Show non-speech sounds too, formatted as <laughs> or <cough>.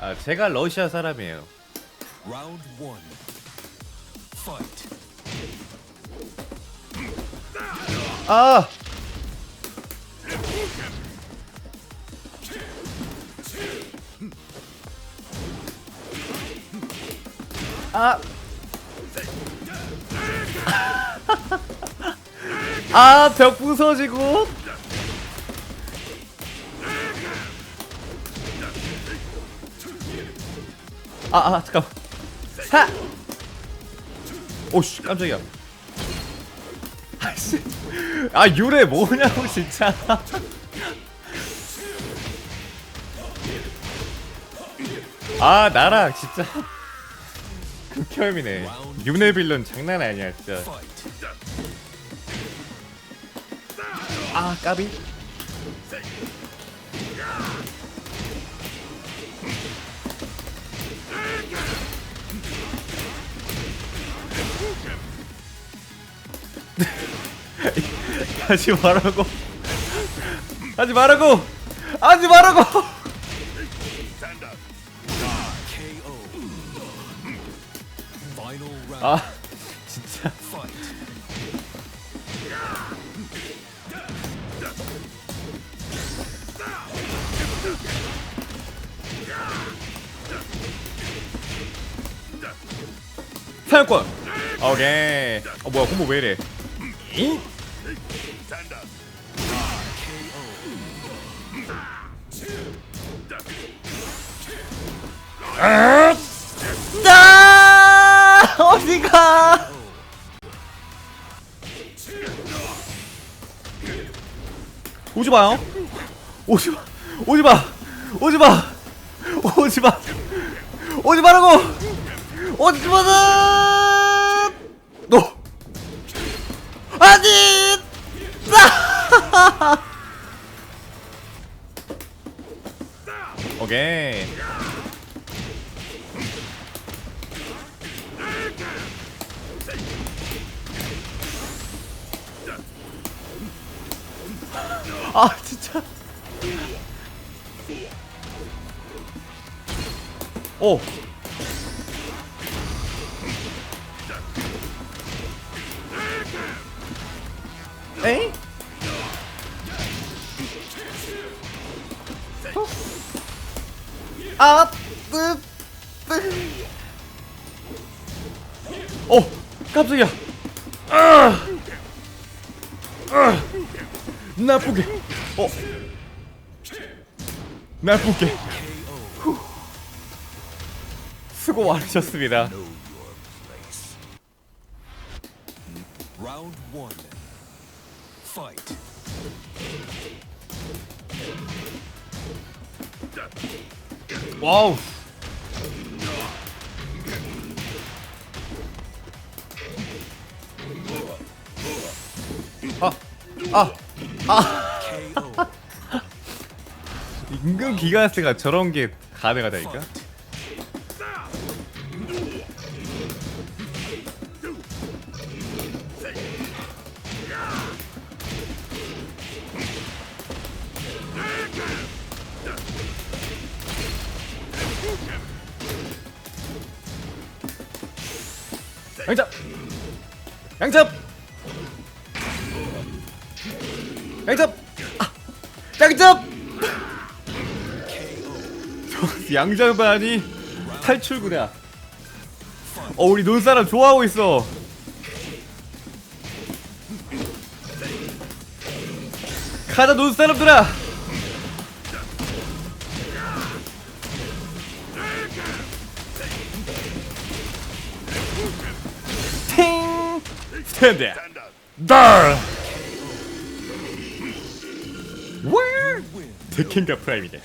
아 제가 러시아 사람이에요. Round one. Fight. 아 아. <laughs> 아, 벽 부서지고. 아, 아, 잠깐만. 사! 오씨, 깜짝이야. 아씨. 아, 유래 뭐냐고, 진짜. 아, 나랑 진짜. 극혐이네. 윤회 빌런 장난 아니야, 진짜. 아, 까비? <laughs> 하지 말라고. 하지 말라고. 하지 말라고. Round. 아, 진짜. 사용권. 오케이. 어 뭐야 콤보 왜 이래? 잉? 나 어디가? 오지 마요. 오지 마. 오지 마. 오지 마. 오지 마. 오지 마라고. 오지 마라. 아니. 오케이. 아 진짜. 오. 에이? 어? 아, 뜨, 뜨. 어, 깜짝이야. 아, 아, 나쁘게. 어, 나쁘게. 후. 수고 많으셨습니다. Round one. Fight. 와우. 아, 아, 아. KO. <laughs> 임금 기가스가 저런 게 가능하다니까? Fight. 양잡! 양잡! 양잡! 아, 양잡! 저 양잡아니 탈출구야. 어 우리 논사람 좋아하고 있어. 가자 논사람들아. 스탠드! 달! 왜? Win. 데킹과 프라임이네.